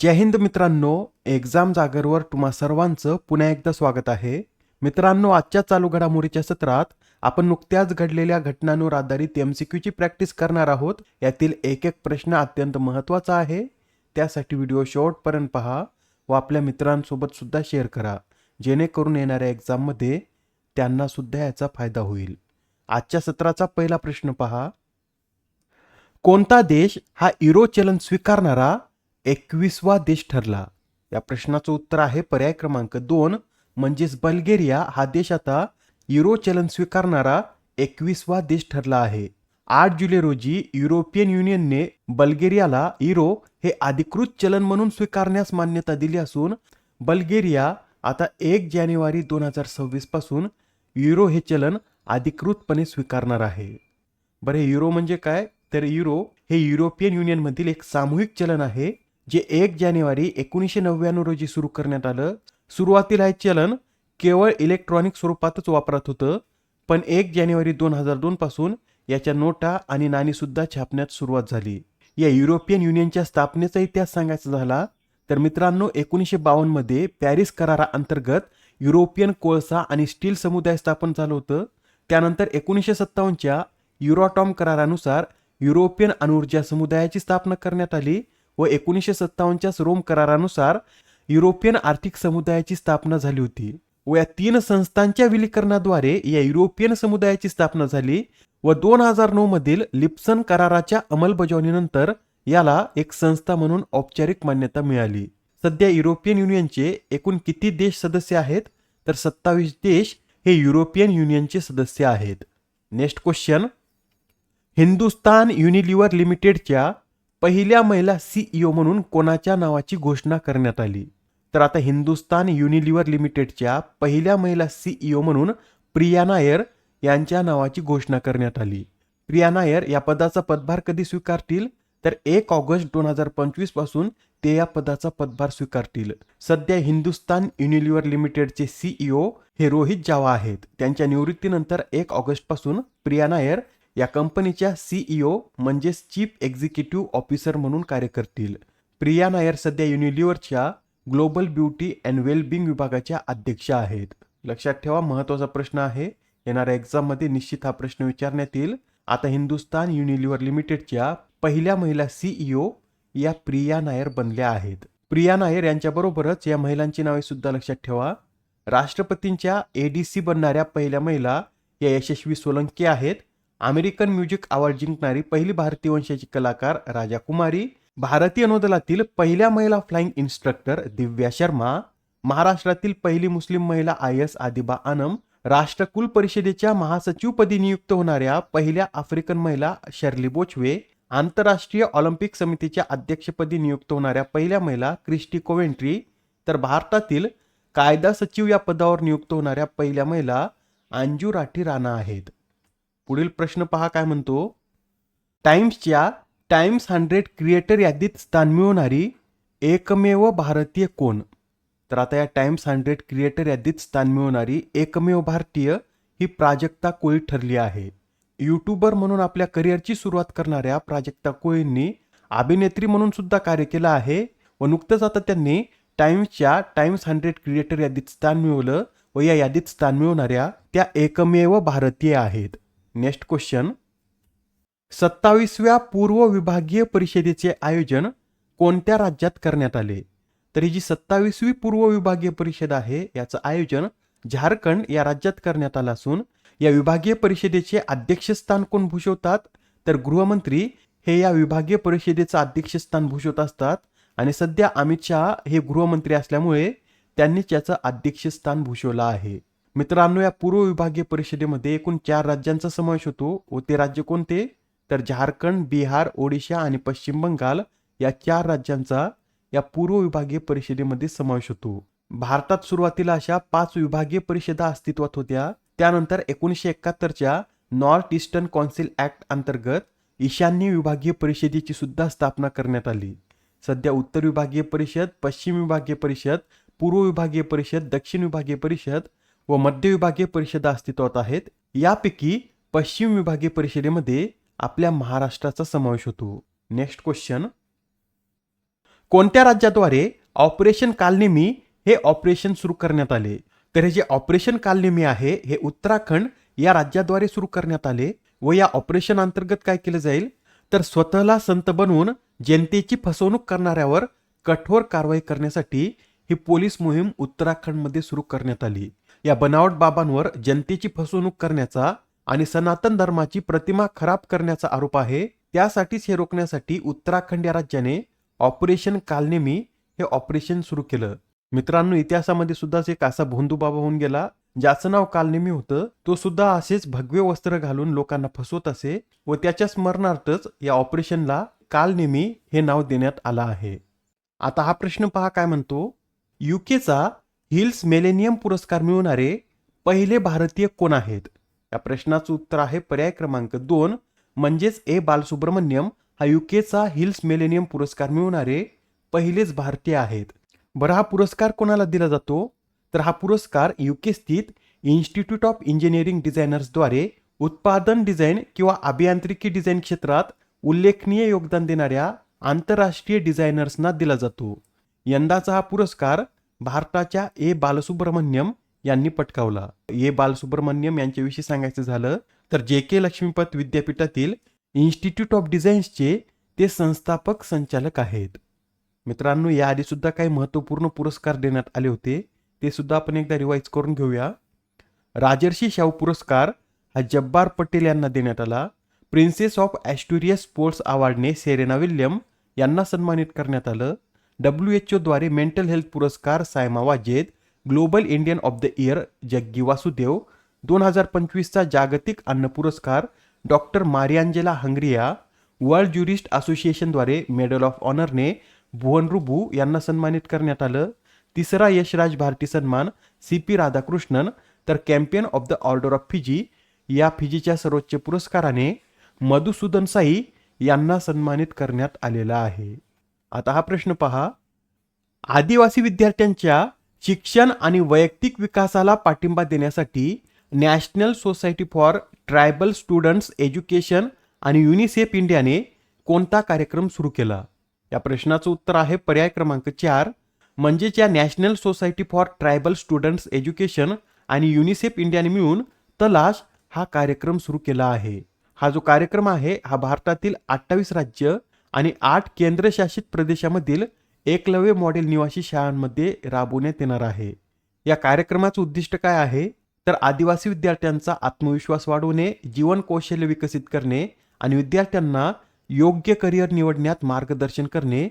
जय हिंद मित्रांनो एक्झाम जागरवर तुम्हा सर्वांचं पुन्हा एकदा स्वागत आहे. मित्रांनो आजच्या चालू घडामोडीच्या सत्रात आपण नुकत्याच घडलेल्या घटनांवर आधारित एम सी क्यूची प्रॅक्टिस करणार आहोत. यातील एक एक प्रश्न अत्यंत महत्त्वाचा आहे. त्यासाठी व्हिडिओ शेवटपर्यंत पहा व आपल्या मित्रांसोबत सुद्धा शेअर करा. जेणेकरून येणाऱ्या एक्झाममध्ये त्यांना सुद्धा याचा फायदा होईल. आजच्या सत्राचा पहिला प्रश्न पहा. कोणता देश हा युरो चलन स्वीकारणारा एकवीसवा देश ठरला. या प्रश्नाचं उत्तर आहे पर्याय क्रमांक दोन म्हणजेच बल्गेरिया. हा देश आता युरो चलन स्वीकारणारा एकवीसवा देश ठरला आहे. आठ जुलै रोजी युरोपियन युनियनने बल्गेरियाला युरो हे अधिकृत चलन म्हणून स्वीकारण्यास मान्यता दिली असून बल्गेरिया आता एक जानेवारी दोन हजार सव्वीसपासून युरो हे चलन अधिकृतपणे स्वीकारणार आहे. बरं हे युरो म्हणजे काय? तर युरो हे युरोपियन युनियनमधील एक सामूहिक चलन आहे. जे एक जानेवारी एकोणीसशे नव्याण्णव रोजी सुरू करण्यात आलं सुरुवातीला हे चलन केवळ इलेक्ट्रॉनिक स्वरूपातच वापरात होतं पण एक जानेवारी दोन हजार दोन पासून याच्या नोटा आणि नाणीसुद्धा छापण्यात सुरुवात झाली. या युरोपियन युनियनच्या स्थापनेचा इतिहास सांगायचा झाला तर मित्रांनो एकोणीसशे बावन्नमध्ये पॅरिस कराराअंतर्गत युरोपियन कोळसा आणि स्टील समुदाय स्थापन झालं होतं. त्यानंतर एकोणीसशे सत्तावन्नच्या युरोटॉम करारानुसार युरोपियन अणुऊर्जा समुदायाची स्थापना करण्यात आली व एकोणीसशे सत्तावन्नच्या रोम करारानुसार युरोपियन आर्थिक समुदायाची स्थापना झाली होती व या तीन संस्थांच्या विलीकरणाद्वारे या युरोपियन समुदायाची स्थापना झाली व दोन हजार नऊ मधील लिप्सन कराराच्या अंमलबजावणीनंतर याला एक संस्था म्हणून औपचारिक मान्यता मिळाली. सध्या युरोपियन युनियनचे एकूण किती देश सदस्य आहेत? तर सत्तावीस देश हे युरोपियन युनियनचे सदस्य आहेत. Next question. हिंदुस्तान युनिलिव्हर लिमिटेडच्या पहिल्या महिला सीईओ म्हणून कोणाच्या नावाची घोषणा करण्यात आली? तर आता हिंदुस्तान युनिलिव्हर लिमिटेडच्या पहिल्या महिला सीईओ म्हणून प्रिया नायर यांच्या नावाची घोषणा करण्यात आली. प्रिया नायर या पदाचा पदभार कधी स्वीकारतील? तर एक ऑगस्ट दोन हजार पंचवीसपासून ते या पदाचा पदभार स्वीकारतील. सध्या हिंदुस्तान युनिलिव्हर लिमिटेडचे सीईओ हे रोहित जावा आहेत. त्यांच्या निवृत्तीनंतर एक ऑगस्टपासून प्रिया नायर या कंपनीच्या सीईओ म्हणजेच चीफ एक्झिक्युटिव्ह ऑफिसर म्हणून कार्य करतील. प्रिया नायर सध्या युनिलिव्हरच्या ग्लोबल ब्युटी अँड वेलबिंग विभागाच्या अध्यक्षा आहेत. लक्षात ठेवा महत्त्वाचा प्रश्न आहे. येणाऱ्या एक्झाममध्ये निश्चित हा प्रश्न विचारण्यात येईल. आता हिंदुस्तान युनिलिव्हर लिमिटेडच्या पहिल्या महिला सीईओ या प्रिया नायर बनल्या आहेत. प्रिया नायर यांच्याबरोबरच या महिलांची नावे सुद्धा लक्षात ठेवा. राष्ट्रपतींच्या एडीसी बनणाऱ्या पहिल्या महिला या यशस्वी सोलंकी आहेत. अमेरिकन म्युझिक अवॉर्ड जिंकणारी पहिली भारतीय वंशाची कलाकार राजा कुमारी भारतीय नौदलातील पहिल्या महिला फ्लाइंग इन्स्ट्रक्टर दिव्या शर्मा महाराष्ट्रातील पहिली मुस्लिम महिला आय एस आदिबा आनम राष्ट्रकुल परिषदेच्या महासचिवपदी नियुक्त होणाऱ्या पहिल्या आफ्रिकन महिला शर्ली बोचवे आंतरराष्ट्रीय ऑलिम्पिक समितीच्या अध्यक्षपदी नियुक्त होणाऱ्या पहिल्या महिला क्रिस्टी कोवेंट्री तर भारतातील कायदा सचिव या पदावर नियुक्त होणाऱ्या पहिल्या महिला अंजू राठी राणा आहेत. पुढील प्रश्न पहा काय म्हणतो. टाइम्सच्या टाइम्स हंड्रेड क्रिएटर यादीत स्थान मिळवणारी एकमेव भारतीय कोण? तर आता या टाइम्स हंड्रेड क्रिएटर यादीत स्थान मिळवणारी एकमेव भारतीय ही प्राजक्ता कोळी ठरली आहे. यूट्यूबर म्हणून आपल्या करिअरची सुरुवात करणाऱ्या प्राजक्ता कोळींनी अभिनेत्री म्हणून सुद्धा कार्य केलं आहे व नुकतंच आता त्यांनी टाइम्सच्या टाइम्स हंड्रेड क्रिएटर यादीत स्थान मिळवलं व या यादीत स्थान मिळवणाऱ्या त्या एकमेव भारतीय आहेत. Next question. सत्तावीसव्या पूर्व विभागीय परिषदेचे आयोजन कोणत्या राज्यात करण्यात आले? तर ही जी सत्तावीसवी पूर्व विभागीय परिषद आहे याचं आयोजन झारखंड या राज्यात करण्यात आलं असून या विभागीय परिषदेचे अध्यक्षस्थान कोण भूषवतात? तर गृहमंत्री हे या विभागीय परिषदेचं अध्यक्षस्थान भूषवत असतात आणि सध्या अमित शहा हे गृहमंत्री असल्यामुळे त्यांनीच याचं अध्यक्षस्थान भूषवलं आहे. मित्रांनो या पूर्व विभागीय परिषदेमध्ये एकूण चार राज्यांचा समावेश होतो. व ते राज्य कोणते? तर झारखंड बिहार ओडिशा आणि पश्चिम बंगाल या चार राज्यांचा या पूर्व विभागीय परिषदेमध्ये समावेश होतो. भारतात सुरुवातीला अशा पाच विभागीय परिषदा अस्तित्वात होत्या. त्यानंतर एकोणीसशे एकाहत्तरच्या नॉर्थ ईस्टर्न कौन्सिल ऍक्ट अंतर्गत ईशान्य विभागीय परिषदेची सुद्धा स्थापना करण्यात आली. सध्या उत्तर विभागीय परिषद पश्चिम विभागीय परिषद पूर्व विभागीय परिषद दक्षिण विभागीय परिषद व मध्य विभागीय परिषदा अस्तित्वात आहेत. यापैकी पश्चिम विभागीय परिषदेमध्ये आपल्या महाराष्ट्राचा समावेश होतो. नेक्स्ट क्वेश्चन कोणत्या राज्याद्वारे ऑपरेशन कालनेमी हे ऑपरेशन सुरू करण्यात आले? तर हे जे ऑपरेशन कालनेमी आहे हे उत्तराखंड या राज्याद्वारे सुरू करण्यात आले व या ऑपरेशन अंतर्गत काय केलं जाईल? तर स्वतःला संत बनवून जनतेची फसवणूक करणाऱ्यावर कठोर कारवाई करण्यासाठी ही पोलीस मोहीम उत्तराखंडमध्ये सुरू करण्यात आली. या बनावट बाबांवर जनतेची फसवणूक करण्याचा आणि सनातन धर्माची प्रतिमा खराब करण्याचा आरोप आहे त्यासाठीच हे रोखण्यासाठी उत्तराखंड या राज्याने ऑपरेशन कालनेमी हे ऑपरेशन सुरू केलं. मित्रांनो इतिहासामध्ये सुद्धा एक असा भोंदू बाबा होऊन गेला ज्याचं नाव कालनेमी होतं. तो सुद्धा असेच भगवे वस्त्र घालून लोकांना फसवत असे व त्याच्या स्मरणार्थच या ऑपरेशनला कालनेमी हे नाव देण्यात आलं आहे. आता हा प्रश्न पहा काय म्हणतो? युकेचा हिल्स मेलेनियम पुरस्कार मिळवणारे पहिले भारतीय कोण आहेत? या प्रश्नाचं उत्तर आहे पर्याय क्रमांक दोन म्हणजेच ए. बालसुब्रमण्यम. हा युकेचा हिल्स मेलेनियम पुरस्कार मिळवणारे पहिलेच भारतीय आहेत. बरं हा पुरस्कार कोणाला दिला जातो? तर हा पुरस्कार युके स्थित इन्स्टिट्यूट ऑफ इंजिनिअरिंग डिझायनर्सद्वारे उत्पादन डिझाईन किंवा अभियांत्रिकी डिझाईन क्षेत्रात उल्लेखनीय योगदान देणाऱ्या आंतरराष्ट्रीय डिझायनर्सना दिला जातो. यंदाचा हा पुरस्कार भारताच्या ए. बालसुब्रमण्यम यांनी पटकावला. ए. बालसुब्रमण्यम यांच्याविषयी सांगायचं झालं तर जे. के. लक्ष्मीपत विद्यापीठातील इन्स्टिट्यूट ऑफ डिझाईन्सचे ते संस्थापक संचालक आहेत. मित्रांनो याआधी सुद्धा काही महत्त्वपूर्ण पुरस्कार देण्यात आले होते. ते सुद्धा आपण एकदा रिवाईज करून घेऊया. राजर्षी शाहू पुरस्कार हा जब्बार पटेल यांना देण्यात आला. प्रिन्सेस ऑफ ॲस्टुरियस स्पोर्ट्स अवॉर्डने सेरेना विल्यम यांना सन्मानित करण्यात आलं. डब्ल्यू एच ओद्वारे मेंटल हेल्थ पुरस्कार सायमावा जेद global Indian of the year Jaggi Vasudev दोन हजार पंचवीसचा जागतिक अन्न पुरस्कार doctor Mariangela Hungria world jurist असोसिएशनद्वारे medal of ऑनरने भुवन रुबू यांना सन्मानित करण्यात आलं. तिसरा यशराज भारती सन्मान सी पी राधाकृष्णन तर companion of the order of Fiji या फिजीच्या सर्वोच्च पुरस्काराने मधुसूदन साई यांना सन्मानित करण्यात आलेला आहे. आता हा प्रश्न पहा. आदिवासी विद्यार्थ्यांच्या शिक्षण आणि वैयक्तिक विकासाला पाठिंबा देण्यासाठी national society for tribal students education आणि युनिसेफ इंडियाने कोणता कार्यक्रम सुरू केला? या प्रश्नाचं उत्तर आहे पर्याय क्रमांक चार म्हणजेच या national society for tribal students education आणि युनिसेफ इंडियाने मिळून तलाश हा कार्यक्रम सुरू केला आहे. हा जो कार्यक्रम आहे हा भारतातील अठ्ठावीस राज्य आणि आठ केंद्रशासित प्रदेशामधील एकलव्य मॉडेल निवासी शाळांमध्ये राबवण्यात येणार आहे. या कार्यक्रमाचं उद्दिष्ट काय आहे? तर आदिवासी विद्यार्थ्यांचा आत्मविश्वास वाढवणे जीवन कौशल्य विकसित करणे आणि विद्यार्थ्यांना योग्य करिअर निवडण्यात मार्गदर्शन करणे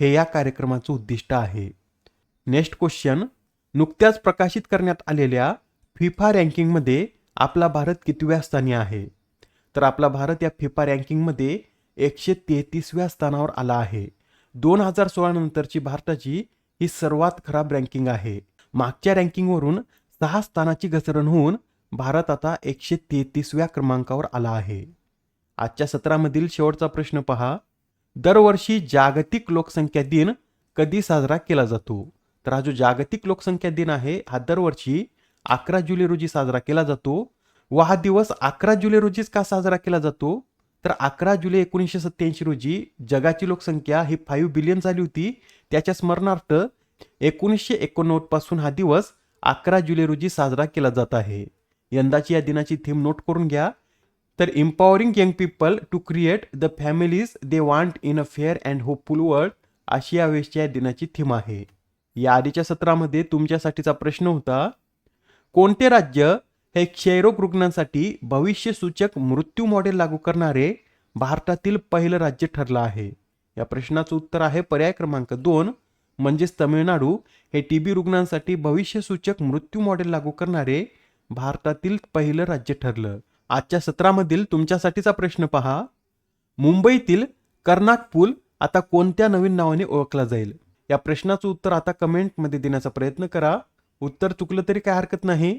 हे या कार्यक्रमाचं उद्दिष्ट आहे. नेक्स्ट क्वेश्चन नुकत्याच प्रकाशित करण्यात आलेल्या फिफा रँकिंगमध्ये आपला भारत कितव्या स्थानी आहे? तर आपला भारत या फिफा रँकिंगमध्ये एकशे तेहतीसव्या स्थानावर आला आहे. दोन हजार सोळा नंतरची भारताची ही सर्वात खराब रँकिंग आहे. मागच्या रँकिंगवरून सहा स्थानाची घसरण होऊन भारत आता एकशे तेहतीसव्या क्रमांकावर आला आहे. आजच्या सत्रामधील शेवटचा प्रश्न पहा. दरवर्षी जागतिक लोकसंख्या दिन कधी साजरा केला जातो? तर हा जो जागतिक लोकसंख्या दिन आहे हा दरवर्षी अकरा जुलै रोजी साजरा केला जातो. व हा दिवस अकरा जुलै रोजीच का साजरा केला जातो? तर अकरा जुलै एकोणीसशे सत्त्याऐंशी रोजी जगाची लोकसंख्या ही फाईव्ह बिलियन झाली होती. त्याच्या स्मरणार्थ एकोणीसशे एकोणनव्वदपासून हा दिवस अकरा जुलै रोजी साजरा केला जात आहे. यंदाची या दिनाची थीम नोट करून घ्या. तर empowering young people to create the families they want in a fair and hopeful world अशी यावेळेसच्या या दिनाची थीम आहे. या आधीच्या सत्रामध्ये तुमच्यासाठीचा प्रश्न होता कोणते राज्य हे क्षयरोग रुग्णांसाठी भविष्यसूचक मृत्यू मॉडेल लागू करणारे भारतातील पहिलं राज्य ठरलं आहे. या प्रश्नाचं उत्तर आहे पर्याय क्रमांक दोन म्हणजेच तमिळनाडू. हे टी बी रुग्णांसाठी भविष्यसूचक मृत्यू मॉडेल लागू करणारे भारतातील पहिलं राज्य ठरलं. आजच्या सत्रामधील तुमच्यासाठीचा प्रश्न पहा. मुंबईतील कर्नाक पूल आता कोणत्या नवीन नावाने ओळखला जाईल? या प्रश्नाचं उत्तर आता कमेंटमध्ये देण्याचा प्रयत्न करा. उत्तर चुकलं तरी काय हरकत नाही.